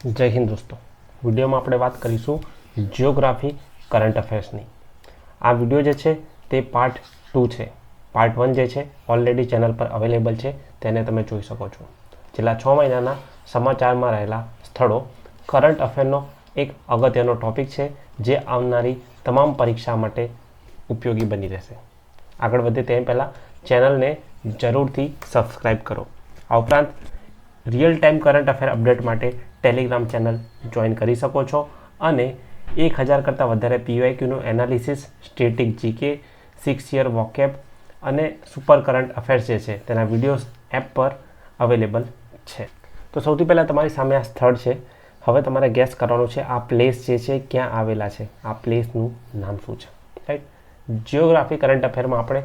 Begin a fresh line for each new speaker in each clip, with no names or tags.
જય હિન્દ દોસ્તો. વિડીયોમાં આપણે વાત કરીશું જિયોગ્રાફી કરંટ અફેર્સની આ વીડિયો જે છે તે પાર્ટ ટુ છે. પાર્ટ વન જે છે ઓલરેડી ચેનલ પર અવેલેબલ છે, તેને તમે જોઈ શકો છો. છેલ્લા છ મહિનાના સમાચારમાં રહેલા સ્થળો કરંટ અફેરનો એક અગત્યનો ટોપિક છે, જે આવનારી તમામ પરીક્ષા માટે ઉપયોગી બની રહેશે. આગળ વધે તે પહેલાં ચેનલને જરૂરથી સબસ્ક્રાઈબ કરો. આ ઉપરાંત real time current affair update માટે ટેલિગ્રામ ચેનલ જોઈન કરી શકો છો અને એક હજાર કરતાં વધારે પીવાયક્યુનું analysis static GK six year vocab અને સુપર કરંટ અફેર્સ જે છે, તેના વિડીયોઝ એપ પર અવેલેબલ છે. તો સૌથી પહેલાં તમારી સામે આ સ્થળ છે. હવે તમારે ગેસ કરવાનું છે, આ પ્લેસ જે છે, ક્યાં આવેલા છે? આ પ્લેસનું નામ શું છે? રાઈટ જિયોગ્રાફી કરંટ અફેરમાં આપણે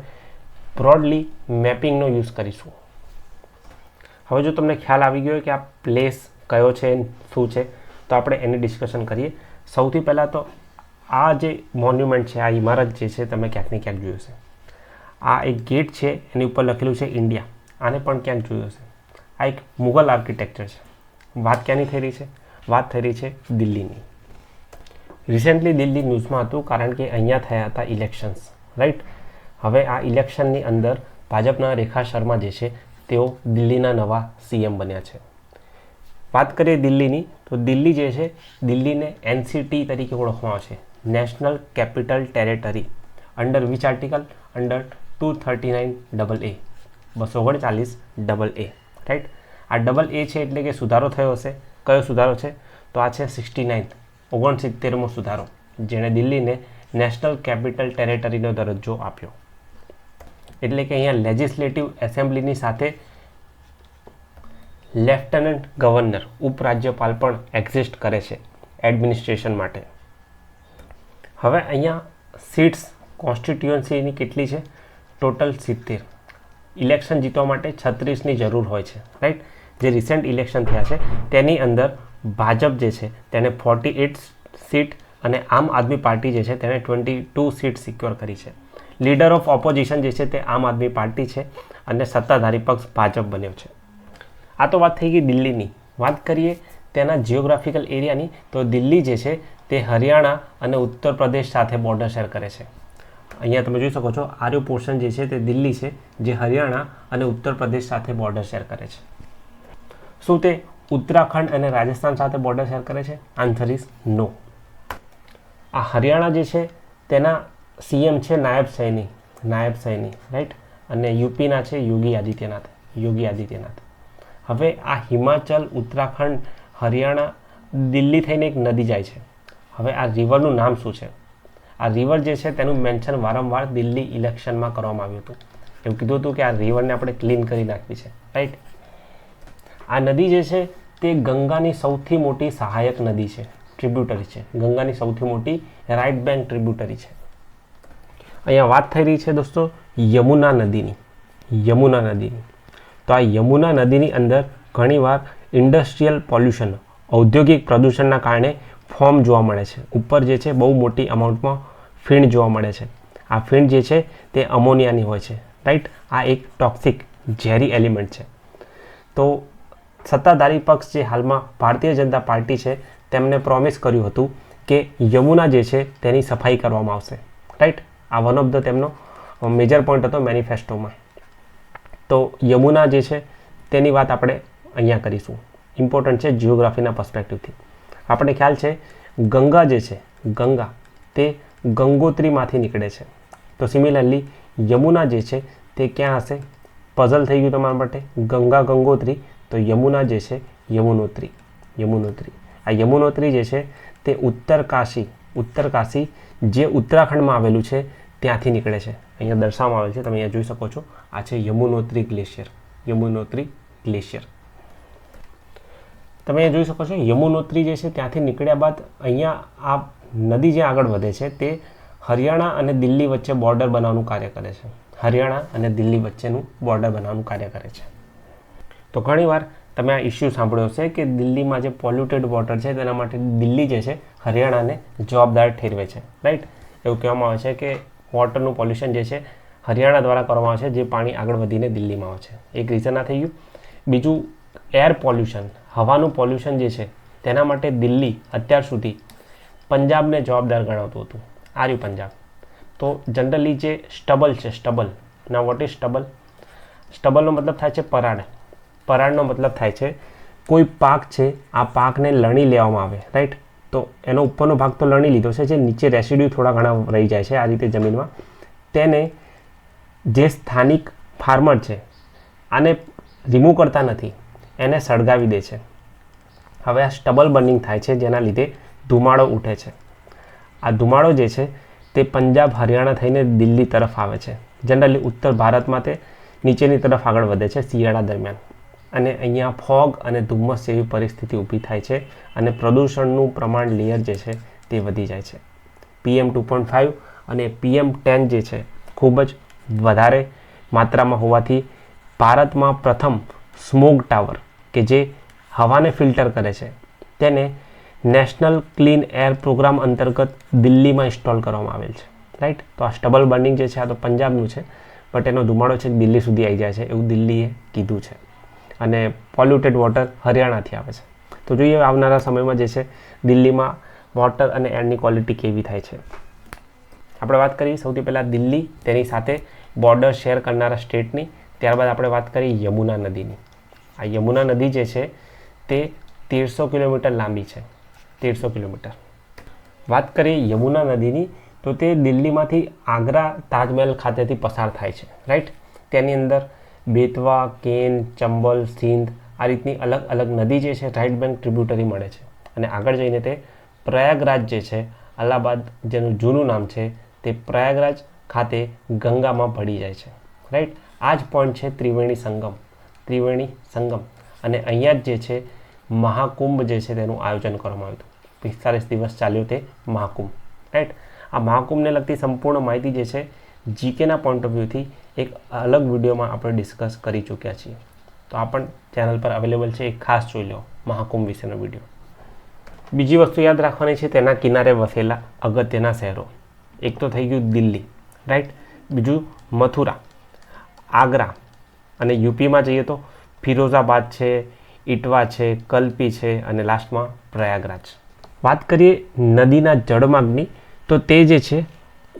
બ્રોડલી મેપિંગનો યુઝ કરીશું. હવે જો તમને ખ્યાલ આવી ગયો કે આ પ્લેસ કયો છે, શું છે, તો આપણે એની ડિસ્કશન કરીએ. સૌથી પહેલાં તો આ જે મોન્યુમેન્ટ છે, આ ઇમારત જે છે, તમે ક્યાંક ને ક્યાંક જોયું હશે. આ એક ગેટ છે, એની ઉપર લખેલું છે, ઇન્ડિયા. આને પણ ક્યાંક જોયું હશે. આ એક મુગલ આર્કિટેક્ચર છે. વાત ક્યાંની થઈ રહી છે? વાત થઈ રહી છે દિલ્હીની. રિસેન્ટલી દિલ્હી ન્યૂઝમાં હતું, કારણ કે અહીંયા થયા હતા ઇલેક્શન્સ રાઈટ હવે આ ઇલેક્શનની અંદર ભાજપના રેખા શર્મા જે છે, તેઓ દિલ્હીના નવા સીએમ બન્યા છે. વાત કરીએ દિલ્હીની, તો દિલ્હી જે છે, દિલ્હીને એનસીટી તરીકે ઓળખવામાં આવે છે. National capital territory under which article under two thirty nine double A બસો ઓગણચાલીસ ડબલ એ રાઈટ આ ડબલ એ છે એટલે કે સુધારો થયો હશે. કયો સુધારો છે? તો આ છે સિક્સટી નાઇન્થ ઓગણસિત્તેરમો સુધારો, જેણે દિલ્હીને નેશનલ કેપિટલ ટેરેટરીનો દરજ્જો આપ્યો. એટલે કે અહીંયા લેજિસ્લેટિવ એસેમ્બલીની સાથે લેફ્ટનન્ટ ગવર્નર ઉપરાજ્યપાલ પણ એક્ઝિસ્ટ કરે છે એડમિનિસ્ટ્રેશન માટે. હવે અહીંયા સીટ્સ કોન્સ્ટિટ્યુઅન્સીની કેટલી છે? ટોટલ સિત્તેર. ઇલેક્શન જીતવા માટે છત્રીસની જરૂર હોય છે, રાઈટ? જે રિસેન્ટ ઇલેક્શન થયા છે, તેની અંદર ભાજપ જે છે, તેને ફોર્ટી એટ સીટ અને આમ આદમી પાર્ટી જે છે, તેને ટ્વેન્ટી ટુ સીટ સિક્યોર કરી છે. લીડર ઓફ ઓપોઝિશન જે છે, તે આમ આદમી પાર્ટી છે અને સત્તાધારી પક્ષ ભાજપ બન્યો છે. આ તો વાત થઈ ગઈ દિલ્હીની. વાત કરીએ તેના જિયોગ્રાફિકલ એરિયાની તો દિલ્હી જે છે તે હરિયાણા અને ઉત્તર પ્રદેશ સાથે બોર્ડર શેર કરે છે. અહીંયા તમે જોઈ શકો છો આર્યો પોર્શન જે છે તે દિલ્હી છે, જે હરિયાણા અને ઉત્તર પ્રદેશ સાથે બોર્ડર શેર કરે છે. શું તે ઉત્તરાખંડ અને રાજસ્થાન સાથે બોર્ડર શેર કરે છે? આન્સર ઇઝ નો આ હરિયાણા જે છે તેના સીએમ છે નાયબ સૈની નાયબ સૈની રાઈટ અને યુપીના છે યોગી આદિત્યનાથ યોગી આદિત્યનાથ. હવે આ હિમાચલ, ઉત્તરાખંડ, હરિયાણા, દિલ્હી થઈને એક નદી જાય છે. હવે આ રિવરનું નામ શું છે? આ રિવર જે છે તેનું મેન્શન વારંવાર દિલ્હી ઇલેક્શનમાં કરવામાં આવ્યું હતું. એવું કીધું હતું કે આ રિવરને આપણે ક્લીન કરી નાખવી છે. રાઈટ આ નદી જે છે તે ગંગાની સૌથી મોટી સહાયક નદી છે ટ્રિબ્યુટરી છે. ગંગાની સૌથી મોટી રાઇટ બેંક ટ્રિબ્યુટરી છે. અહીંયા વાત થઈ રહી છે દોસ્તો યમુના નદીની. યમુના નદીની. તો આ યમુના નદીની અંદર ઘણીવાર ઇન્ડસ્ટ્રીયલ પોલ્યુશન ઔદ્યોગિક પ્રદૂષણના કારણે ફોર્મ જોવા મળે છે. ઉપર જે છે બહુ મોટી અમાઉન્ટમાં ફીણ જોવા મળે છે. આ ફીણ જે છે તે અમોનિયાની હોય છે. રાઈટ? આ એક ટોક્સિક ઝેરી એલિમેન્ટ છે. તો સત્તાધારી પક્ષ જે હાલમાં ભારતીય જનતા પાર્ટી છે તેમને પ્રોમિસ કર્યું હતું કે યમુના જે છે તેની સફાઈ કરવામાં આવશે. રાઈટ? આ વન ઓફ ધ તેમનો મેજર પોઈન્ટ હતો મેનિફેસ્ટોમાં તો યમુના જે છે, તેની વાત આપણે અહીંયા કરીશું. ઇમ્પોર્ટન્ટ છે જિયોગ્રાફીના પર્સપેક્ટિવથી આપણે ખ્યાલ છે, ગંગા જે છે, ગંગા, તે ગંગોત્રીમાંથી નીકળે છે. તો સિમિલરલી યમુના જે છે, તે ક્યાં હશે? પઝલ થઈ ગયું તમારા માટે. ગંગા ગંગોત્રી, તો યમુના જે છે, યમુનોત્રી યમુનોત્રી. આ યમુનોત્રી જે છે, તે ઉત્તર કાશી ઉત્તર કાશી જે ઉત્તરાખંડમાં આવેલું છે ત્યાંથી નીકળે છે. અહીંયા દર્શાવવામાં આવેલ છે, તમે અહીંયા જોઈ શકો છો. આ છે યમુનોત્રી ગ્લેશિયર. યમુનોત્રી ગ્લેશિયર. તમે જોઈ શકો છો, યમુનોત્રી જે છે ત્યાંથી નીકળ્યા બાદ અહીંયા આ નદી જે આગળ વધે છે, તે હરિયાણા અને દિલ્હી વચ્ચે બોર્ડર બનાવવાનું કાર્ય કરે છે. હરિયાણા અને દિલ્હી વચ્ચેનું બોર્ડર બનાવવાનું કાર્ય કરે છે. તો ઘણીવાર તમે આ ઇસ્યુ સાંભળ્યો હશે કે દિલ્હીમાં જે પોલ્યુટેડ વોટર છે, તેના માટે દિલ્હી જે છે, હરિયાણાને જવાબદાર ઠેરવે છે. રાઈટ એવું કહેવામાં આવે છે કે વોટરનું પોલ્યુશન જે છે, હરિયાણા દ્વારા કરવામાં આવે છે, જે પાણી આગળ વધીને દિલ્હીમાં આવે છે. એક રીઝન આ થઈ ગયું. બીજું એર પોલ્યુશન હવાનું પોલ્યુશન જે છે, તેના માટે દિલ્હી અત્યાર સુધી પંજાબને જવાબદાર ગણાવતું હતું. આ રહ્યું પંજાબ. તો જનરલી જે સ્ટબલ છે સ્ટબલ ના વોટ ઇઝ સ્ટબલ સ્ટબલનો મતલબ થાય છે પરાળ. પરાળનો મતલબ થાય છે, કોઈ પાક છે, આ પાકને લણી લેવામાં આવે રાઈટ તો એનો ઉપરનો ભાગ તો લણી લીધો છે, જે નીચે રેસિડ્યુ થોડા ઘણા રહી જાય છે આ રીતે જમીનમાં. તેને જે સ્થાનિક ફાર્મર છે, આને રિમૂવ કરતા નથી, એને સળગાવી દે છે. હવે આ સ્ટબલ બર્નિંગ થાય છે, જેના લીધે ધુમાડો ઉઠે છે. આ ધુમાડો જે છે, તે પંજાબ, હરિયાણા થઈને દિલ્હી તરફ આવે છે. જનરલી ઉત્તર ભારતમાં તે નીચેની તરફ આગળ વધે છે શિયાળા દરમિયાન. અને અહીંયા ફોગ અને ધુમ્મસ જેવી પરિસ્થિતિ ઊભી થાય છે અને પ્રદૂષણનું પ્રમાણ લેયર જે છે તે વધી જાય છે. પીએમ ટુ પોઈન્ટ ફાઇવ અને પીએમ ટેન જે છે ખૂબ જ વધારે માત્રામાં હોવાથી ભારતમાં પ્રથમ સ્મોગ ટાવર કે જે હવાને ફિલ્ટર કરે છે તેને નેશનલ ક્લીન એર પ્રોગ્રામ અંતર્ગત દિલ્હીમાં ઇન્સ્ટોલ કરવામાં આવેલ છે. રાઈટ તો આ સ્ટબલ બર્નિંગ જે છે, આ તો પંજાબનું છે બટ એનો ધુમાડો છે દિલ્હી સુધી આવી જાય છે એવું દિલ્હીએ કીધું છે. અને પોલ્યુટેડ વોટર હરિયાણાથી આવે છે. તો જોઈએ આવનારા સમયમાં જે છે, દિલ્હીમાં વોટર અને એરની ક્વોલિટી કેવી થાય છે. આપણે વાત કરીએ સૌથી પહેલાં દિલ્હી, તેની સાથે બોર્ડર શેર કરનારા સ્ટેટની ત્યારબાદ આપણે વાત કરીએ યમુના નદીની. આ યમુના નદી જે છે, તે તેરસો કિલોમીટર લાંબી છે. તેરસો કિલોમીટર. વાત કરીએ યમુના નદીની, તો તે દિલ્હીમાંથી આગ્રા તાજમહેલ ખાતેથી પસાર થાય છે. રાઈટ તેની અંદર બેતવા, કેન, ચંબલ, સિંધ આ રીતની અલગ અલગ નદી જે છે, રાઇટ બેંક ટ્રિબ્યુટરી મળે છે. અને આગળ જઈને તે પ્રયાગરાજ જે છે, અલ્હાબાદ જેનું જૂનું નામ છે, તે પ્રયાગરાજ ખાતે ગંગામાં ભળી જાય છે. રાઈટ આ જ પોઈન્ટ છે ત્રિવેણી સંગમ. ત્રિવેણી સંગમ. અને અહીંયા જ જે છે, મહાકુંભ જે છે, તેનું આયોજન કરવામાં આવ્યું હતું. પિસ્તાલીસ દિવસ ચાલ્યો તે મહાકુંભ. રાઈટ આ મહાકુંભને લગતી સંપૂર્ણ માહિતી જે છે જીકેના પોઈન્ટ ઓફ વ્યૂથી એક અલગ વિડીયોમાં આપણે ડિસ્કસ કરી ચૂક્યા છીએ. તો આ પણ ચેનલ પર અવેલેબલ છે એ ખાસ જોઈ લો મહાકુંભ વિશેનો વીડિયો. બીજી વસ્તુ યાદ રાખવાની છે, તેના કિનારે વસેલા અગત્યના શહેરો. એક તો થઈ ગયું દિલ્હી રાઈટ બીજું મથુરા, આગ્રા અને યુપીમાં જઈએ તો ફિરોઝાબાદ છે ઇટવા છે, કલ્પી છે અને લાસ્ટમાં પ્રયાગરાજ. વાત કરીએ નદીના જળમાર્ગની, તો તે જે છે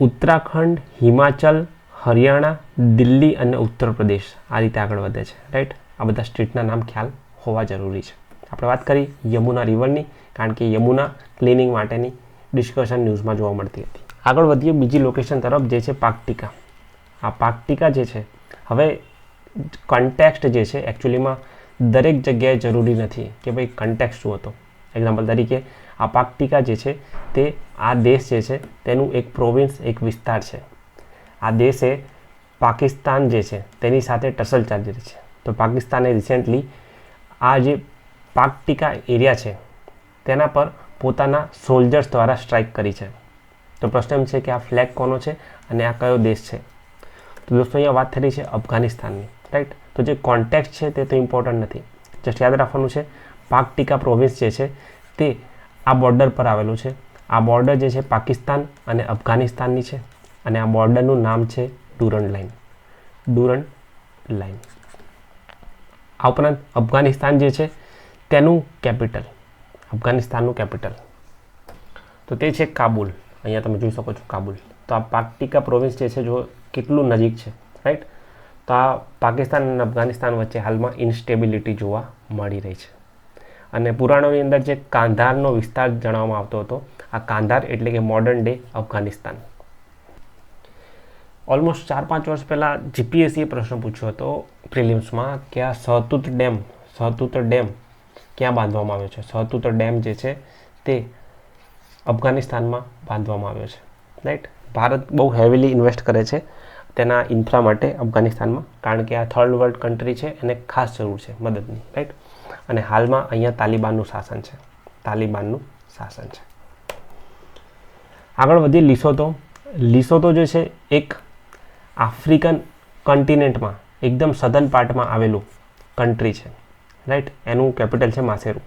ઉત્તરાખંડ, હિમાચલ, હરિયાણા, દિલ્હી અને ઉત્તર પ્રદેશ આ રીતે આગળ વધે છે. રાઈટ આ બધા સ્ટેટના નામ ખ્યાલ હોવા જરૂરી છે. આપણે વાત કરી યમુના રિવરની, કારણ કે યમુના ક્લિનિંગ માટેની ડિસ્કશન ન્યૂઝમાં જોવા મળતી હતી. આગળ વધીએ બીજી લોકેશન તરફ, જે છે પાકટીકા. આ પાકટીકા જે છે, હવે કન્ટેક્સ્ટ જે છે એકચ્યુઅલીમાં દરેક જગ્યાએ જરૂરી નથી કે ભાઈ કન્ટેક્સ્ટ શું હતો. એક્ઝામ્પલ તરીકે આ પાકટિકા જે છે તે આ દેશ જે છે તેનું એક પ્રોવિન્સ, એક વિસ્તાર છે. આ દેશે પાકિસ્તાન જે છે તેની સાથે ટસલ ચાલી રહી છે. તો પાકિસ્તાને રિસેન્ટલી આ જે પાકટીકા એરિયા છે તેના પર પોતાના સોલ્જર્સ દ્વારા સ્ટ્રાઇક કરી છે. તો પ્રશ્ન એમ છે કે આ ફ્લેગ કોનો છે અને આ કયો દેશ છે? તો દોસ્તો અહીંયા વાત થઈ છે અફઘાનિસ્તાનની રાઈટ તો જે કોન્ટેક્ટ છે તે તો ઇમ્પોર્ટન્ટ નથી. જસ્ટ યાદ રાખવાનું છે, પાકટીકા પ્રોવિન્સ જે છે તે આ બોર્ડર પર આવેલું છે. આ બોર્ડર જે છે પાકિસ્તાન અને અફઘાનિસ્તાનની છે અને આ બોર્ડરનું નામ છે ડુરન લાઇન. ડુરન લાઇન. આ ઉપરાંત અફઘાનિસ્તાન જે છે તેનું કેપિટલ. અફઘાનિસ્તાનનું કેપિટલ. તો તે છે કાબુલ. અહીંયા તમે જોઈ શકો છો કાબુલ. તો આ પાકટિકા પ્રોવિન્સ જે છે જો કેટલું નજીક છે રાઈટ તો આ પાકિસ્તાન અને અફઘાનિસ્તાન વચ્ચે હાલમાં ઇન્સ્ટેબિલિટી જોવા મળી રહી છે. અને પુરાણોની અંદર જે કાંધારનો વિસ્તાર જણાવવામાં આવતો હતો, આ કાંધાર એટલે કે મોડર્ન ડે અફઘાનિસ્તાન. ઓલમોસ્ટ ચાર પાંચ વર્ષ પહેલાં જીપીએસસીએ પ્રશ્ન પૂછ્યો હતો પ્રિલિમ્સમાં કે આ સહતુત ડેમ સહતુત ડેમ ક્યાં બાંધવામાં આવ્યો છે? સહતુત ડેમ જે છે તે અફઘાનિસ્તાનમાં બાંધવામાં આવ્યો છે. રાઈટ ભારત બહુ હેવીલી ઇન્વેસ્ટ કરે છે તેના ઇન્ફ્રા માટે અફઘાનિસ્તાનમાં, કારણ કે આ થર્ડ વર્લ્ડ કન્ટ્રી છે, એને ખાસ જરૂર છે, મદદની. રાઈટ અને હાલમાં અહીંયા તાલિબાનનું શાસન છે. તાલિબાનનું શાસન છે. આગળ વધીએ લિસોતો. લિસોતો જે છે એક આફ્રિકન કન્ટિનેન્ટમાં એકદમ સદન પાર્ટમાં આવેલું કન્ટ્રી છે. રાઈટ એનું કેપિટલ છે માસેરુ.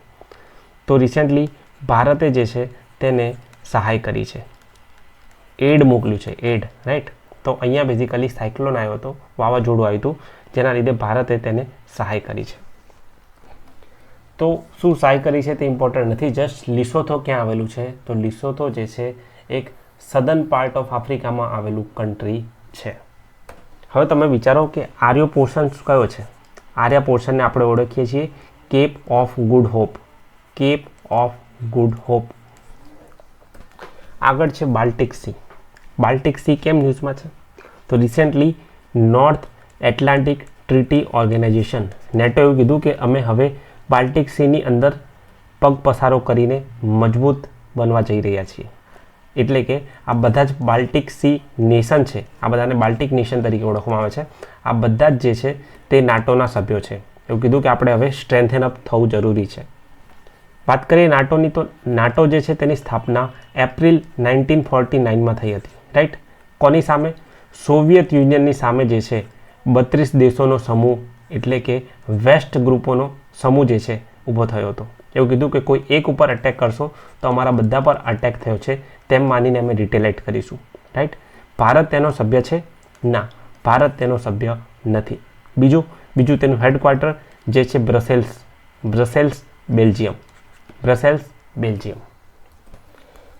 તો રિસેન્ટલી ભારતે જે છે તેને સહાય કરી છે. એડ મોકલ્યું છે, એડ. રાઈટ તો અહીંયા બેઝિકલી સાયક્લોન આવ્યો હતો, વાવાઝોડું આવ્યું હતું, જેના લીધે ભારતે તેને સહાય કરી છે. તો શું સહાય કરી છે તે ઇમ્પોર્ટન્ટ નથી. જસ્ટ લિસોથો ક્યાં આવેલું છે? તો લિસોથો જે છે, એક સદન પાર્ટ ઓફ આફ્રિકામાં આવેલું કન્ટ્રી છે. હવે તમે વિચારો કે આર્યો પોર્શન કયો છે? આર્યા પોર્શનને આપણે ઓળખીએ છીએ cape of good hope cape of good hope આગળ છે બાલ્ટિક સી બાલ્ટિક સી કેમ ન્યૂઝમાં છે? તો recently North Atlantic Treaty Organization NATO એવું કીધું કે અમે હવે બાલ્ટિક સીની અંદર પગ પસારો કરીને મજબૂત બનવા જઈ રહ્યા છીએ. એટલે કે આ બધા જ બાલ્ટિક સી નેશન છે, આ બધાને બાલ્ટિક નેશન તરીકે ઓળખવામાં આવે છે. આ બધા જ જે છે તે નાટોના સભ્યો છે. એવું કીધું કે આપણે હવે સ્ટ્રેન્થેન અપ થવું જરૂરી છે. વાત કરીએ નાટોની તો નાટો જે છે તેની સ્થાપના એપ્રિલ નાઇન્ટીન ફોર્ટી નાઇનમાં થઈ હતી, રાઈટ? કોની સામે? સોવિયત યુનિયનની સામે જે છે, બત્રીસ દેશોનો સમૂહ એટલે કે વેસ્ટ ગ્રુપોનો સમૂહ જે છે ઊભો થયો હતો. એવું કીધું કે કોઈ એક ઉપર અટેક કરશો તો અમારા બધા પર અટેક થયો છે તેમ માનીને અમે રિટેલેટ કરીશું. રાઈટ ભારત તેનો સભ્ય છે? ના. ભારત તેનો સભ્ય નથી. બીજું બીજું તેનું હેડક્વાર્ટર જે છે Brussels Brussels, Belgium. Brussels, Belgium.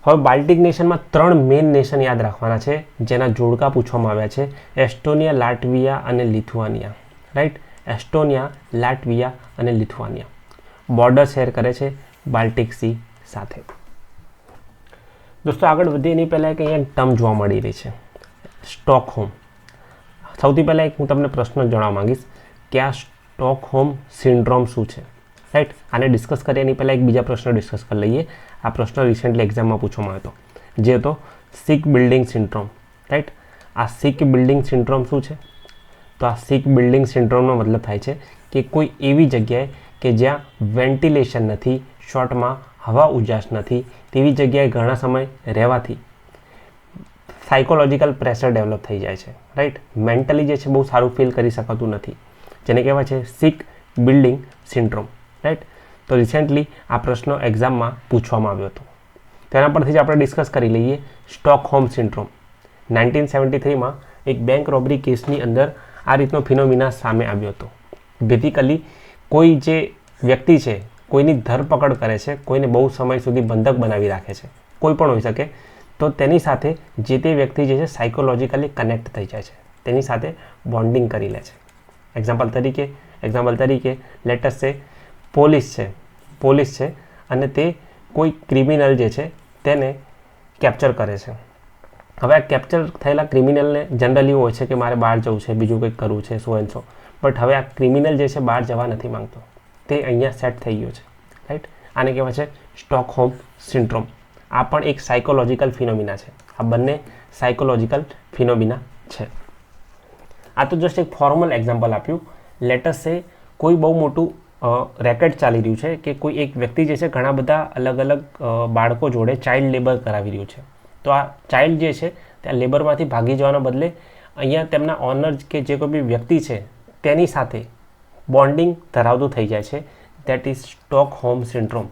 હવે બાલ્ટિક નેશનમાં ત્રણ મેઇન નેશન યાદ રાખવાના છે, જેના જોડકા પૂછવામાં આવ્યા છે, એસ્ટોનિયા, લાટવિયા અને લિથુઆનિયા. રાઈટ એસ્ટોનિયા, લાટવિયા અને લિથુઆનિયા. બોર્ડર શેર કરે છે બાલ્ટિક સી સાથે. દોસ્તો, આગળ વધીએ એની પહેલાં એક અહીંયા ટર્મ જોવા મળી રહી છે. સ્ટોકહોમ સૌથી પહેલાં એક હું તમને પ્રશ્ન જણાવવા માંગીશ કે આ સ્ટોકહોમ સિન્ડ્રોમ શું છે? રાઈટ આને ડિસ્કસ કરીએ, એની પહેલાં એક બીજા પ્રશ્ન ડિસ્કસ કરી લઈએ. આ પ્રશ્ન રિસેન્ટલી એક્ઝામમાં પૂછવામાં આવ્યો હતો. જે હતો સિક બિલ્ડિંગ સિન્ડ્રોમ રાઈટ આ સિક બિલ્ડિંગ સિન્ડ્રોમ શું છે? તો આ સિક બિલ્ડિંગ સિન્ડ્રોમનો મતલબ થાય છે કે કોઈ એવી જગ્યાએ કે જ્યાં વેન્ટિલેશન નથી, શોર્ટમાં હવા ઉજાસ નથી, તેવી જગ્યાએ ઘણા સમય રહેવાથી સાયકોલોજીકલ પ્રેશર ડેવલપ થઈ જાય છે રાઈટ મેન્ટલી જે છે બહુ સારું ફીલ કરી શકાતું નથી. જેને કહેવાય છે સિક બિલ્ડિંગ સિન્ડ્રોમ રાઈટ તો રિસેન્ટલી આ પ્રશ્નો એક્ઝામમાં પૂછવામાં આવ્યો હતો. તેના પરથી જ આપણે ડિસ્કસ કરી લઈએ સ્ટોકહોમ સિન્ડ્રોમ નાઇન્ટીન સેવન્ટી થ્રીમાં એક બેંક રોબરી કેસની અંદર આ રીતનો ફિનોમિના સામે આવ્યો હતો. બેઝિકલી કોઈ જે વ્યક્તિ છે, કોઈની ધરપકડ કરે છે, કોઈને બહુ સમય સુધી બંધક બનાવી રાખે છે, કોઈ પણ હોઈ શકે, તો તેની સાથે જે તે વ્યક્તિ જે છે સાયકોલોજીકલી કનેક્ટ થઈ જાય છે. તેની સાથે બોન્ડિંગ કરી લે છે. એક્ઝામ્પલ તરીકે એક્ઝામ્પલ તરીકે લેટસ છે પોલીસ છે પોલીસ છે, અને તે કોઈ ક્રિમિનલ જે છે, તેને કેપ્ચર કરે છે. હવે આ કેપ્ચર થયેલા ક્રિમિનલને જનરલી હોય છે કે મારે બહાર જવું છે, બીજું કંઈક કરવું છે સો એન્ડ સો બટ હવે આ ક્રિમિનલ જે છે બહાર જવા નથી માંગતો. તે અહીંયા સેટ થઈ ગયો છે. રાઈટ આને કહેવાય છે સ્ટોકહોમ સિન્ડ્રોમ આ પણ એક સાયકોલોજીકલ ફિનોમિના છે. આ બંને સાયકોલોજીકલ ફિનોમિના છે. આ તો જસ્ટ એક ફોર્મલ એક્ઝામ્પલ આપ્યું. લેટસ કોઈ બહુ મોટું રેકેટ ચાલી રહ્યું છે કે કોઈ એક વ્યક્તિ જે છે ઘણા બધા અલગ અલગ બાળકો જોડે ચાઇલ્ડ લેબર કરાવી રહ્યું છે. તો આ ચાઇલ્ડ જે છે ત્યાં લેબરમાંથી ભાગી જવાના બદલે અહીંયા તેમના ઓનર કે જે કોઈ બી વ્યક્તિ છે, તેની સાથે બોન્ડિંગ ધરાવતું થઈ જાય છે. That is Stockholm syndrome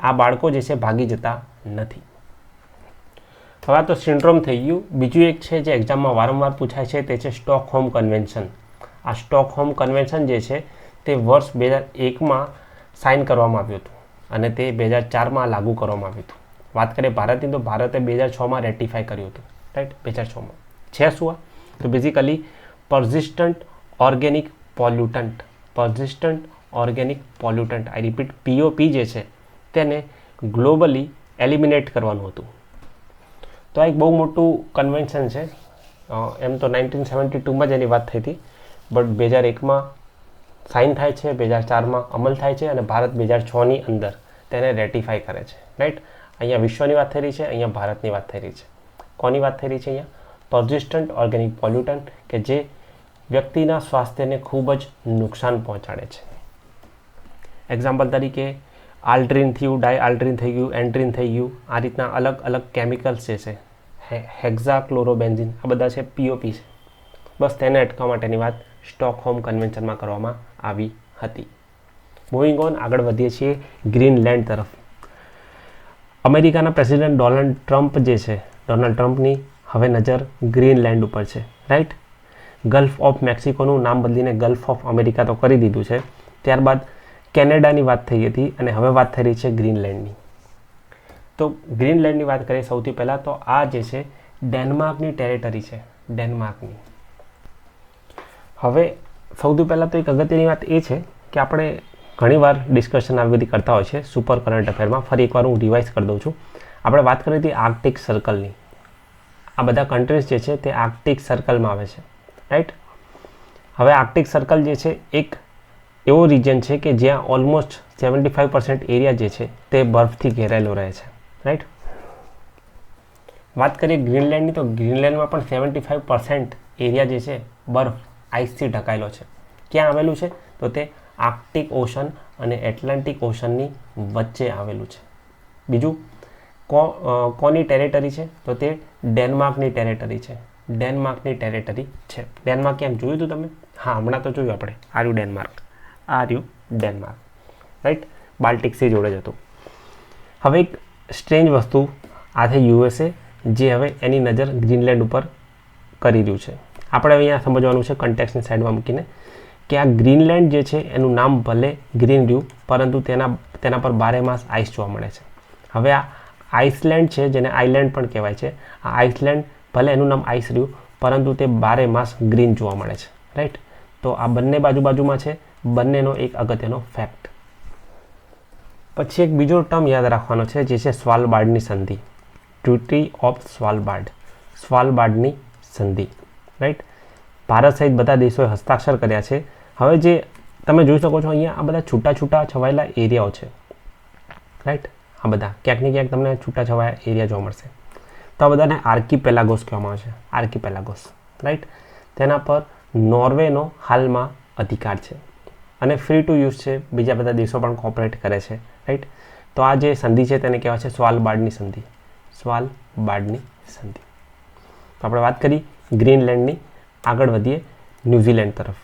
આ બાળકો જે છે, ભાગી જતા નથી. હવે તો સિન્ડ્રોમ થઈ ગયું. બીજું એક છે, જે એક્ઝામમાં વારંવાર પૂછાય છે, તે છે સ્ટોક હોમ કન્વેન્શન આ સ્ટોક હોમ કન્વેન્શન જે છે, તે વર્ષ બે હજાર એકમાં સાઇન કરવામાં આવ્યું હતું અને તે બે હજાર ચારમાં લાગુ કરવામાં આવ્યું હતું. વાત કરીએ ભારતની, તો ભારતે બે હજાર છમાં રેટિફાઈ કર્યું હતું રાઈટ બે હજાર છમાં. છે શું આ? તો basically persistent organic pollutant persistent organic pollutant I repeat POP જે છે, તેને ગ્લોબલી એલિમિનેટ કરવાનું હતું. તો આ એક બહુ મોટું કન્વેન્શન છે. એમ તો નાઇન્ટીન સેવન્ટી ટુમાં જ એની વાત થઈ હતી, બટ બે હજાર એકમાં સાઇન થાય છે, બે હજાર ચારમાં અમલ થાય છે અને ભારત બે હજાર છની અંદર તેને રેટિફાઈ કરે છે રાઈટ અહીંયા વિશ્વની વાત થઈ રહી છે, અહીંયા ભારતની વાત થઈ રહી છે. કોની વાત થઈ રહી છે અહીંયા? પરઝિસ્ટન્ટ ઓર્ગેનિક પોલ્યુટન્ટ કે જે વ્યક્તિના સ્વાસ્થ્યને ખૂબ જ નુકસાન પહોંચાડે છે. એક્ઝામ્પલ તરીકે આલ્ટ્રીન થયું ડાય આલ્ડ્રિન થઈ ગયું એન્ટ્રીન થઈ ગયું, આ રીતના અલગ અલગ કેમિકલ્સ જે છે હેક્ઝા ક્લોરોબેન્ઝિન આ બધા છે પીઓપી છે. બસ તેને અટકાવવા માટેની વાત સ્ટોકહોમ કન્વેન્શનમાં કરવામાં આવી હતી. મૂવિંગ ઓન આગળ વધીએ છીએ ગ્રીનલેન્ડ તરફ. અમેરિકાના પ્રેસિડેન્ટ ડોનાલ્ડ ટ્રમ્પ જે છે, ડોનાલ્ડ ટ્રમ્પની હવે નજર ગ્રીનલેન્ડ ઉપર છે, રાઈટ? ગલ્ફ ઓફ મેક્સિકોનું નામ બદલીને ગલ્ફ ઓફ અમેરિકા તો કરી દીધું છે. ત્યારબાદ કેનેડાની વાત થઈ હતી અને હવે વાત થઈ રહી છે ગ્રીનલેન્ડની. તો ગ્રીનલેન્ડની વાત કરીએ સૌથી પહેલાં તો આ જે છે, ડેનમાર્કની ટેરેટરી છે, ડેનમાર્કની. હવે સૌથી પહેલાં તો એક અગત્યની વાત એ છે કે આપણે ઘણીવાર ડિસ્કશન આવી બધી કરતા હોય છે. સુપર કરંટ અફેરમાં ફરી એકવાર હું રિવાઇઝ કરી દઉં છું. આપણે વાત કરી હતી આર્કટિક સર્કલની આ બધા કન્ટ્રીઝ જે છે તે આર્કટિક સર્કલમાં આવે છે. રાઈટ હવે આર્કટિક સર્કલ જે છે એક એવો રિજન છે કે જ્યાં almost seventy five percent area જે છે તે બર્ફથી ઘેરાયેલો રહે છે. રાઈટ વાત કરીએ ગ્રીનલેન્ડની તો ગ્રીનલેન્ડમાં પણ સેવન્ટી ફાઇવ પર્સન્ટ એરિયા જે છે બર્ફ આઈસથી ઢકાયેલો છે. ક્યાં આવેલું છે? તો તે આર્કટિક ઓશન અને એટલાન્ટિક ઓશનની વચ્ચે આવેલું છે. બીજું, કો કોની ટેરેટરી છે? તો તે ડેનમાર્કની ટેરેટરી છે. ડેનમાર્કની ટેરેટરી છે. ડેનમાર્ક કેમ જોયું હતું તમે? હા, હમણાં તો જોયું આપણે. Are you Denmark. Are you Denmark. Right? Baltic sea જોડે જ હતું. હવે એક સ્ટ્રેન્જ વસ્તુ આ છે યુએસએ, જે હવે એની નજર ગ્રીનલેન્ડ ઉપર કરી રહ્યું છે. આપણે અહીંયા સમજવાનું છે કન્ટેક્સની સાઈડમાં મૂકીને. કે આ ગ્રીનલેન્ડ જે છે, એનું નામ ભલે ગ્રીન રહ્યું, પરંતુ તેના તેના પર બારે માસ આઈસ જોવા મળે છે. હવે આ આઇસલેન્ડ છે, જેને આઇલેન્ડ પણ કહેવાય છે, આ આઇસલેન્ડ ભલે એનું નામ આઈસ રહ્યું, પરંતુ તે બારે માસ ગ્રીન જોવા મળે છે, રાઈટ? તો આ બંને બાજુ બાજુમાં છે, બંનેનો એક અગત્યનો ફેક્ટ. પછી એક બીજો ટર્મ યાદ રાખવાનો છે, જે છે સ્વાલબાર્ડની સંધિ. ટ્યુટી ઓફ સ્વાલબાર્ડ. સ્વાલબાર્ડની સંધિ, રાઈટ? ભારત સહિત બધા દેશોએ હસ્તાક્ષર કર્યા છે. હવે જે તમે જોઈ શકો છો અહીંયા આ બધા છૂટા છૂટા છવાયેલા એરિયાઓ છે. રાઈટ આ બધા ક્યાંક ને ક્યાંક તમને છૂટા છવાયા એરિયા જોવા મળશે. તો આ બધાને આર્કી પેલાગોસ કહેવામાં આવે છે. આર્કી પેલાગોસ રાઈટ તેના પર નોર્વેનો હાલમાં અધિકાર છે. અને ફ્રી ટુ યુઝ છે. બીજા બધા દેશો પણ કોઓપરેટ કરે છે. રાઈટ તો આ જે સંધિ છે તેને કહેવાય છે સ્વાલબાર્ડની સંધિ. સ્વાલબાર્ડની સંધિ. તો આપણે વાત કરી ગ્રીનલેન્ડની આગળ વધીએ, ન્યૂઝીલેન્ડ તરફ.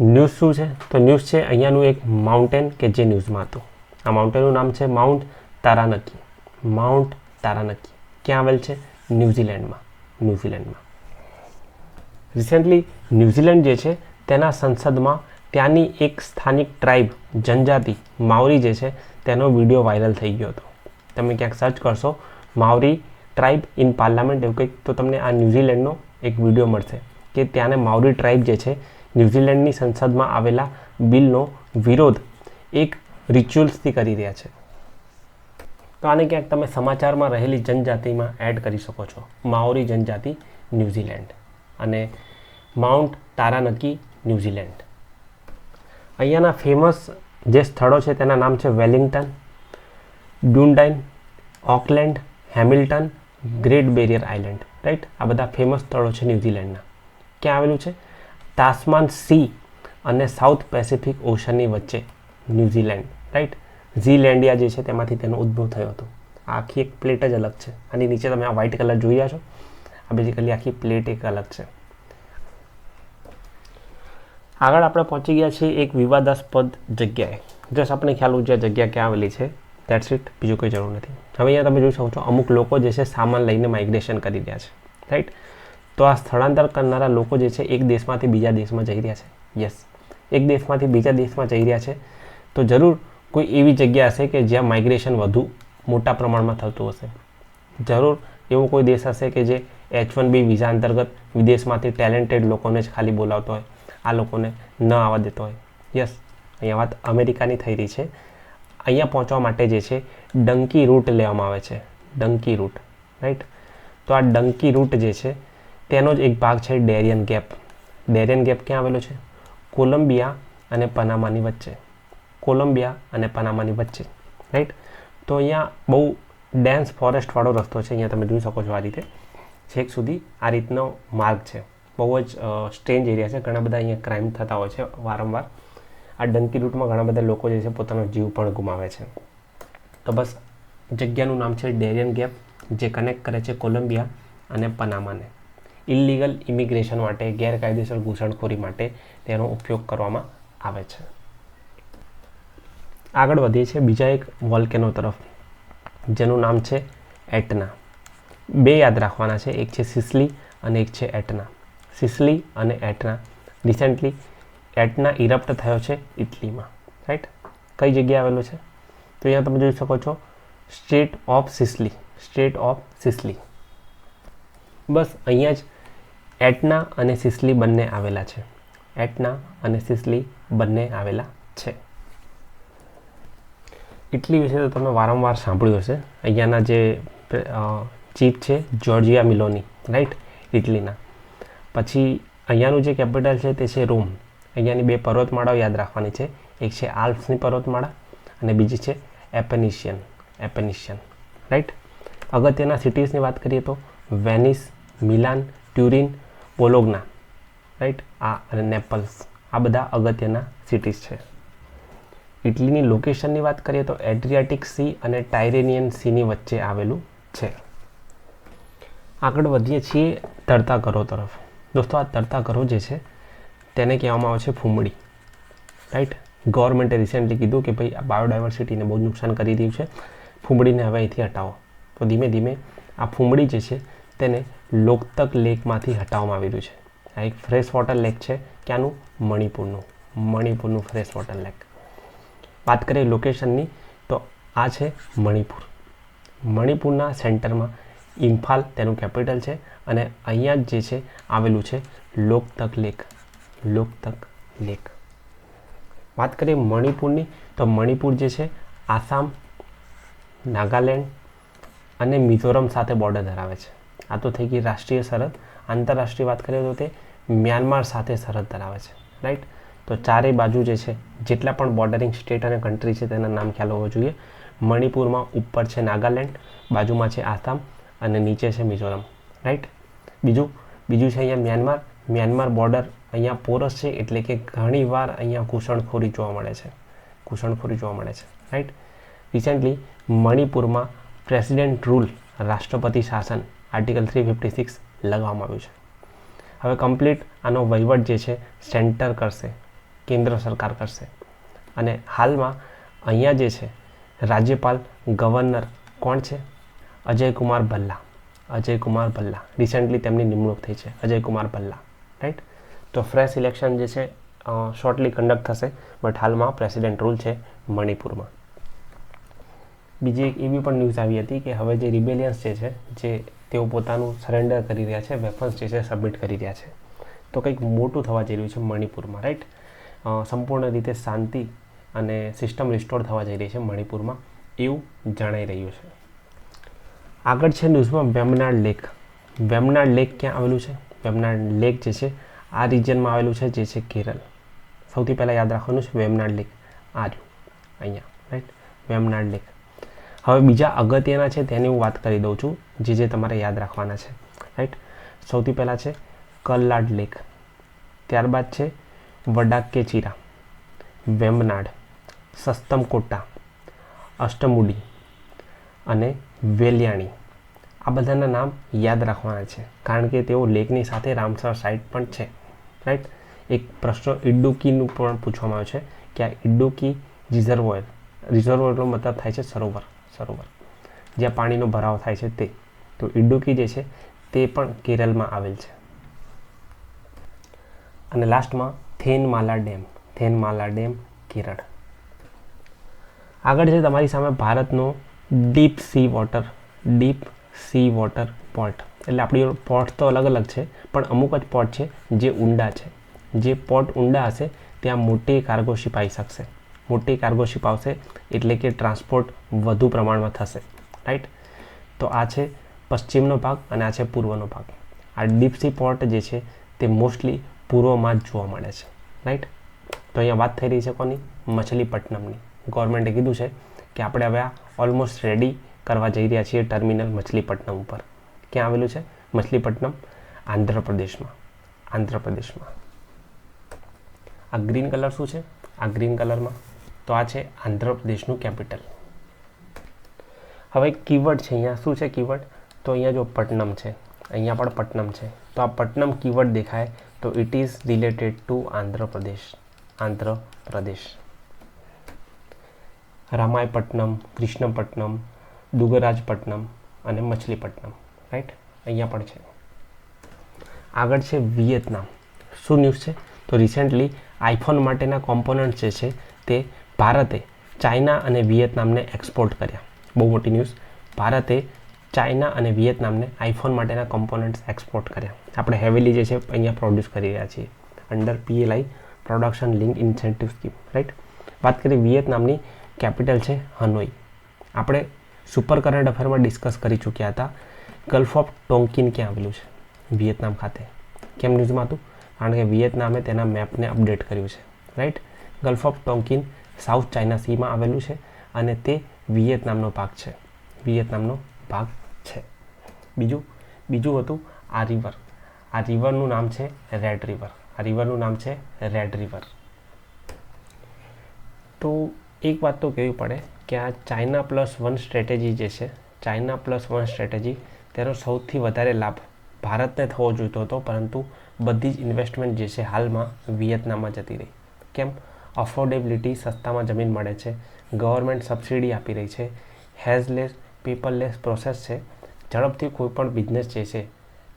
ન્યૂઝ શું છે? તો ન્યૂઝ છે અહીંયાનું એક માઉન્ટેન કે જે ન્યૂઝમાં હતું. આ માઉન્ટેનનું નામ છે માઉન્ટ તારાનકી. માઉન્ટ તારાનકી. ક્યાં આવેલ છે? ન્યૂઝીલેન્ડમાં. ન્યૂઝીલેન્ડમાં. રિસેન્ટલી ન્યૂઝીલેન્ડ જે છે, તેના સંસદમાં ત્યાંની એક સ્થાનિક ટ્રાઇબ જનજાતિ, માવરી જે છે, તેનો વીડિયો વાયરલ થઈ ગયો હતો. તમે ક્યાંક સર્ચ કરશો, માવરી ટ્રાઇબ ઇન પાર્લામેન્ટ એવું કંઈક, તો તમને આ ન્યૂઝીલેન્ડનો એક વીડિયો મળશે કે ત્યાંને માઉરી ટ્રાઇબ જે છે ન્યૂઝીલેન્ડની સંસદમાં આવેલા બિલનો વિરોધ એક રિચ્યુઅલ્સથી કરી રહ્યા છે. તો આને ક્યાંક તમે સમાચારમાં રહેલી જનજાતિમાં એડ કરી શકો છો. માઓરી જનજાતિ ન્યૂઝીલેન્ડ અને માઉન્ટ તારાનકી ન્યૂઝીલેન્ડ અહીંયાના ફેમસ જે સ્થળો છે, તેના નામ છે Wellington Dunedin Auckland Hamilton Great Barrier Island right આ બધા ફેમસ સ્થળો છે ન્યૂઝીલેન્ડના. ક્યાં આવેલું છે? તાસ્માન સી અને સાઉથ પેસિફિક ઓશનની વચ્ચે, ન્યૂઝીલેન્ડ રાઈટ ઝીલેન્ડિયા જે છે તેમાંથી તેનો ઉદ્ભવ થયો હતો. આખી એક પ્લેટ જ અલગ છે. આની નીચે તમે આ વ્હાઇટ કલર જોઈ રહ્યા છો. આ બેઝિકલી આખી પ્લેટ એક અલગ છે. આગળ આપણે પહોંચી ગયા છીએ એક વિવાદાસ્પદ જગ્યાએ. જસ્ટ આપણે ખ્યાલ છે જગ્યા ક્યાં આવેલી છે? દેટ્સ ઇટ બીજું કોઈ જરૂર નથી. હવે અહીંયા તમે જોઈ શકો છો, અમુક લોકો જે છે સામાન લઈને માઇગ્રેશન કરી રહ્યા છે. રાઈટ તો આ સ્થળાંતર કરનારા લોકો જે છે એક દેશમાંથી બીજા દેશમાં જઈ રહ્યા છે. યસ એક દેશમાંથી બીજા દેશમાં જઈ રહ્યા છે. તો જરૂર કોઈ એવી જગ્યા હશે કે જ્યાં માઇગ્રેશન વધુ મોટા પ્રમાણમાં થતું હશે. જરૂર એવો કોઈ દેશ હશે કે જે એચ વન બી વિઝા અંતર્ગત વિદેશમાંથી ટેલેન્ટેડ લોકોને જ ખાલી બોલાવતો હોય, આ લોકોને ન આવવા દેતો હોય. યસ અહીંયા વાત અમેરિકાની થઈ રહી છે. અહીંયા પહોંચવા માટે જે છે, ડંકી રૂટ લેવામાં આવે છે. ડંકી રૂટ રાઈટ તો આ ડંકી રૂટ જે છે, તેનો જ એક ભાગ છે ડેરિયન ગેપ. ડેરિયન ગેપ ક્યાં આવેલો છે? કોલંબિયા અને પનામાની વચ્ચે. કોલંબિયા અને પનામાની વચ્ચે રાઈટ તો અહીંયા બહુ ડેન્સ ફોરેસ્ટવાળો રસ્તો છે, અહીંયા તમે જોઈ શકો છો આ રીતે. છેક સુધી આ રીતનો માર્ગ છે. બહુ જ સ્ટ્રેન્જ એરિયા છે. ઘણા બધા અહીંયા ક્રાઇમ થતા હોય છે વારંવાર. આ ડંકી રૂટમાં ઘણા બધા લોકો જે છે પોતાનો જીવ પણ ગુમાવે છે. તો બસ, જગ્યાનું નામ છે ડેરિયન ગેપ, જે કનેક્ટ કરે છે કોલંબિયા અને પનામાને. ઇલિગલ ઇમિગ્રેશન માટે, ગેરકાયદેસર ઘૂસણખોરી માટે તેનો ઉપયોગ કરવામાં આવે છે. આગળ વધીએ છીએ બીજા એક વોલ્કેનો તરફ, જેનું નામ છે એટના. બે યાદ રાખવાના છે, એક છે સિસલી અને એક છે એટના. સિસલી અને એટના. રિસેન્ટલી એટના ઇરપ્ટ થયો છે ઇટલીમાં. રાઈટ કઈ જગ્યાએ આવેલો છે? તો અહીંયા તમે જોઈ શકો છો state of Sicily state of Sicily બસ, અહીંયા જ એટના અને સિસલી બંને આવેલા છે. એટના અને સિસલી બંને આવેલા છે. ઇટલી વિશે તો તમે વારંવાર સાંભળ્યું હશે. અહીંયાના જે ચીફ છે જોર્જિયા મિલોની રાઈટ ઇટલીના. પછી અહીંયાનું જે કેપિટલ છે તે છે રોમ અહીંયાની બે પર્વતમાળાઓ યાદ રાખવાની છે. એક છે આલ્પ્સની પર્વતમાળા અને બીજી છે એપેનિશિયન એપેનિશિયન. રાઈટ અગત્યના સિટીઝની વાત કરીએ તો Venice, Milan, Turin Bologna right આ અને નેપલ્સ. આ બધા અગત્યના સિટીઝ છે. ઇટલીની લોકેશનની વાત કરીએ તો એડ્રિયાટિક સી અને ટાઇરેનિયન સીની વચ્ચે આવેલું છે. આગળ વધીએ છીએ તરતા ઘરો તરફ. દોસ્તો, આ તરતા ઘરો જે છે તેને કહેવામાં આવે છે ફૂમડી રાઈટ ગવર્મેન્ટે રિસેન્ટલી કીધું કે ભાઈ આ બાયોડાયવર્સિટીને બહુ નુકસાન કરી રહ્યું છે. ફૂમડીને હવે અહીંથી હટાવો. તો ધીમે ધીમે આ ફૂમડી જે છે તેને લોકતક લેકમાંથી હટાવવામાં આવી રહ્યું છે. આ એક ફ્રેશ વોટર લેક છે ક્યાંનું મણિપુરનું મણિપુરનું ફ્રેશ વોટર લેક વાત કરીએ લોકેશનની તો આ છે મણિપુર. મણિપુરના સેન્ટરમાં ઇમ્ફાલ, તેનું કેપિટલ છે અને અહીંયા જ જે છે આવેલું છે લોકતક લેક લોકતક લેખ. વાત કરીએ મણિપુરની, તો મણિપુર જે છે, આસામ, નાગાલેન્ડ અને મિઝોરમ સાથે બોર્ડર ધરાવે છે. આ તો થઈ ગઈ રાષ્ટ્રીય સરહદ. આંતરરાષ્ટ્રીય વાત કરીએ તો તે મ્યાનમાર સાથે સરહદ ધરાવે છે રાઈટ તો ચારેય બાજુ જે છે, જેટલા પણ બોર્ડરિંગ સ્ટેટ અને કન્ટ્રી છે, તેના નામ ખ્યાલ હોવો જોઈએ. મણિપુરમાં ઉપર છે નાગાલેન્ડ, બાજુમાં છે આસામ અને નીચે છે મિઝોરમ રાઈટ બીજું બીજું છે અહીંયા મ્યાનમાર. મ્યાનમાર બોર્ડર અહીંયા પોરસ છે એટલે કે ઘણીવાર અહીંયા ઘૂસણખોરી જોવા મળે છે. ઘૂસણખોરી જોવા મળે છે. રાઈટ રિસેન્ટલી મણિપુરમાં પ્રેસિડેન્ટ રૂલ રાષ્ટ્રપતિ શાસન આર્ટિકલ થ્રી ફિફ્ટી સિક્સ લગાવવામાં આવ્યું છે. હવે કમ્પ્લીટ આનો વહીવટ જે છે સેન્ટર કરશે, કેન્દ્ર સરકાર કરશે. અને હાલમાં અહીંયા જે છે, રાજ્યપાલ ગવર્નર કોણ છે? અજય કુમાર ભલ્લા. અજય કુમાર ભલ્લા. રિસેન્ટલી તેમની નિમણૂક થઈ છે. અજય કુમાર ભલ્લા. રાઈટ તો ફ્રેશ ઇલેક્શન જે છે શોર્ટલી કન્ડક્ટ થશે બટ હાલમાં પ્રેસિડેન્ટ રૂલ છે મણિપુરમાં. બીજી એક એવી પણ ન્યૂઝ આવી હતી કે હવે જે રિબેલિયન્સ જે છે, જે તેઓ પોતાનું સરેન્ડર કરી રહ્યા છે વેપન્સ જે છે સબમિટ કરી રહ્યા છે. તો કંઈક મોટું થવા જઈ રહ્યું છે મણિપુરમાં રાઈટ સંપૂર્ણ રીતે શાંતિ અને સિસ્ટમ રિસ્ટોર થવા જઈ રહી છે મણિપુરમાં, એવું જણાઈ રહ્યું છે. આગળ છે ન્યૂઝમાં વેમનાડ લેક. વેમનાડ લેક ક્યાં આવેલું છે? વેમનાડ લેક જે છે આ રિજનમાં આવેલું છે, જે છે કેરળ સૌથી પહેલાં યાદ રાખવાનું છે વેમનાડ લેક. આ અહીંયા રાઈટ વેમનાડ લેક. હવે બીજા અગત્યના છે તેની હું વાત કરી દઉં છું, જે જે તમારે યાદ રાખવાના છે રાઈટ સૌથી પહેલાં છે કલ્લાડ લેક. ત્યારબાદ છે વડાકે ચીરા વેમનાડ, સસ્તમકોટા, અષ્ટમુડી અને વેલિયાણી. આ બધાના નામ યાદ રાખવાના છે, કારણ કે તેઓ લેકની સાથે રામસર સાઇટ પણ છે. રાઈટ એક પ્રશ્ન ઇડુકીનું પણ પૂછવામાં આવ્યો છે કે આ ઇડુકી રિઝર્વોયર રિઝર્વોયરનો મતલબ થાય છે સરોવર સરોવર. જ્યાં પાણીનો ભરાવ થાય છે તે. તો ઇડુકી જે છે તે પણ કેરળમાં આવેલ છે. અને લાસ્ટમાં થેનમાલા ડેમ થેનમાલા ડેમ, કેરળ. આગળ છે તમારી સામે ભારતનો deep sea water deep sea water port એટલે આપણી પોટ તો અલગ અલગ છે, પણ અમુક જ પોટ છે જે ઊંડા છે. જે પોટ ઊંડા હશે, ત્યાં મોટી કાર્ગો શિપાઈ શકશે. મોટી કાર્ગો શિપાવશે એટલે કે ટ્રાન્સપોર્ટ વધુ પ્રમાણમાં થશે. રાઈટ તો આ છે પશ્ચિમનો ભાગ અને આ છે પૂર્વનો ભાગ. આ ડીપસી પોર્ટ જે છે, તે મોસ્ટલી પૂર્વમાં જ જોવા મળે છે. રાઈટ તો અહીંયા વાત થઈ રહી છે કોની? મછલીપટ્ટનમની. ગવર્મેન્ટે કીધું છે કે આપણે હવે આ ઓલમોસ્ટ રેડી કરવા જઈ રહ્યા છીએ ટર્મિનલ મછલીપટ્ટનમ ઉપર. ક્યાં આવેલું છે? મછલીપટ્ટનમ, આંધ્રપ્રદેશમાં. આંધ્રપ્રદેશમાં. આ ગ્રીન કલર શું છે? આ ગ્રીન કલરમાં તો આ છે આંધ્રપ્રદેશનું કેપિટલ. હવે કીવર્ડ છે, અહીંયા શું છે કીવર્ડ? તો અહીંયા જો પટનમ છે, અહીંયા પણ પટનમ છે. તો આ પટનમ કીવર્ડ દેખાય, તો it is related to Andhra Pradesh. Andhra Pradesh. Ramayapatnam, Krishnapatnam, Dugarajapatnam અને મછલીપટ્ટનમ. રાઈટ અહીંયા પણ છે. આગળ છે વિયેતનામ. શું ન્યૂઝ છે? તો રિસેન્ટલી આઈફોન માટેના કોમ્પોનન્ટ જે છે તે ભારતે ચાઇના અને વિયેતનામને એક્સપોર્ટ કર્યા. બહુ મોટી ન્યૂઝ ભારતે ચાઇના અને વિયેતનામને આઈફોન માટેના કોમ્પોનન્ટ્સ એક્સપોર્ટ કર્યા. આપણે હેવીલી જે છે અહીંયા પ્રોડ્યુસ કરી રહ્યા છીએ. Under PLI production link incentive scheme right વાત કરીએ વિયેતનામની કેપિટલ છે હનોઈ. આપણે સુપર કરંટ અફેરમાં ડિસ્કસ કરી ચૂક્યા હતા. ગલ્ફ ઓફ ટોંકિન ક્યાં આવેલું છે? વિયેતનામ ખાતે. કેમ ન્યૂઝમાં હતું? કારણ કે વિયેતનામે તેના મેપને અપડેટ કર્યું છે. Right Gulf of Tonkin South China સીમાં આવેલું છે અને તે વિયેતનામનો ભાગ છે. વિયેતનામનો ભાગ છે. બીજું બીજું હતું આ રિવર આ રિવરનું નામ છે રેડ રિવર આ રિવરનું નામ છે રેડ રિવર તો એક વાત તો કહેવી પડે કે આ ચાઇના પ્લસ વન સ્ટ્રેટેજી જે છે ચાઇના પ્લસ વન સ્ટ્રેટેજી તેનો સૌથી વધારે લાભ ભારતને થવો જોઈતો હતો, પરંતુ બધી જ ઇન્વેસ્ટમેન્ટ જે છે હાલમાં વિયેતનામમાં જતી રહી. કેમ? અફોર્ડેબિલિટી સસ્તામાં જમીન મળે છે ગવર્મેન્ટ સબસિડી આપી રહી છે હેઝલેસ પેપરલેસ પ્રોસેસ છે, ઝડપથી કોઈ પણ બિઝનેસ જે છે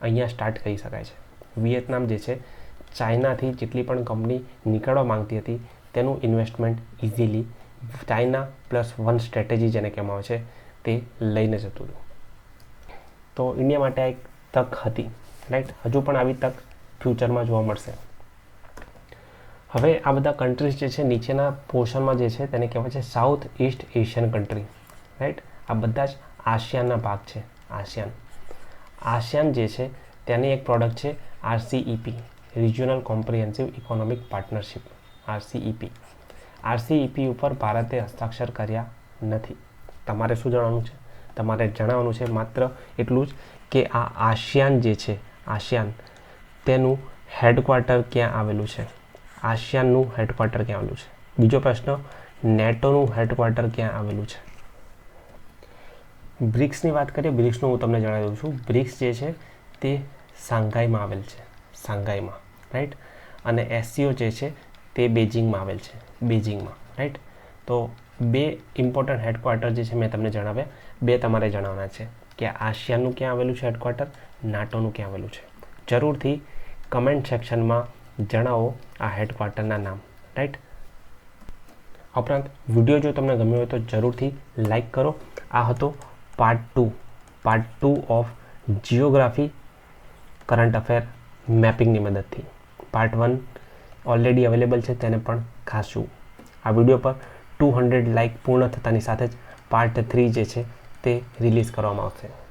અહીંયા સ્ટાર્ટ કરી શકાય છે. વિયેતનામ જે છે, ચાઇનાથી જેટલી પણ કંપની નીકળવા માંગતી હતી, તેનું investment easily China plus one strategy જેને કહેવામાં આવે છે, તે લઈને જતું હતું તો ઇન્ડિયા માટે આ એક તક હતી રાઈટ હજુ પણ આવી તક ફ્યુચરમાં જોવા મળશે. હવે આ બધા કન્ટ્રીઝ જે છે, નીચેના પોર્શનમાં જે છે, તેને કહેવાય છે South East Asian country right આ બધા જ આસિયાનના ભાગ છે, આસિયાન. આસિયાન જે છે, તેની એક પ્રોડક્ટ છે RCEP regional comprehensive economic partnership RCEP RCEP ઉપર ભારતે હસ્તાક્ષર કર્યા નથી. તમારે શું જણાવવાનું છે? તમારે જણાવવાનું છે માત્ર એટલું જ કે આ આસિયાન જે છે, આસિયાન, તેનું હેડક્વાર્ટર ક્યાં આવેલું છે? આસિયાનનું હેડક્વાર્ટર ક્યાં આવેલું છે? બીજો પ્રશ્ન, નેટોનું હેડક્વાર્ટર ક્યાં આવેલું છે? બ્રિક્સની વાત કરીએ, બ્રિક્સનું હું તમને જણાવી દઉં છું. બ્રિક્સ જે છે, તે સાંઘાઈમાં આવેલ છે સાંઘાઈમાં રાઈટ અને એસસીઓ જે છે, તે બેજિંગમાં આવેલ છે બેજિંગમાં રાઈટ તો બે ઇમ્પોર્ટન્ટ હેડક્વાર્ટર જે છે, મેં તમને જણાવ્યા. બે તમારે જણાવવાના છે કે આસિયાનનું ક્યાં આવેલું છે હેડક્વાર્ટર નાટોનું ક્યાં આવેલું છે? જરૂરથી કમેન્ટ સેક્શનમાં જણાવો આ હેડક્વાર્ટરના નામ. રાઈટ ઉપરાંત વીડિયો જો તમને ગમ્યો હોય તો જરૂરથી લાઈક કરો. આ હતો part two part two of geography current affair મેપિંગની મદદથી. પાર્ટ વન ઓલરેડી અવેલેબલ છે, તેને પણ ખાસું આ વીડિયો પર ટુ હંડ્રેડ લાઇક પૂર્ણ થતાની સાથે જ પાર્ટ થ્રી જે છે તે રિલીઝ કરવામાં આવશે.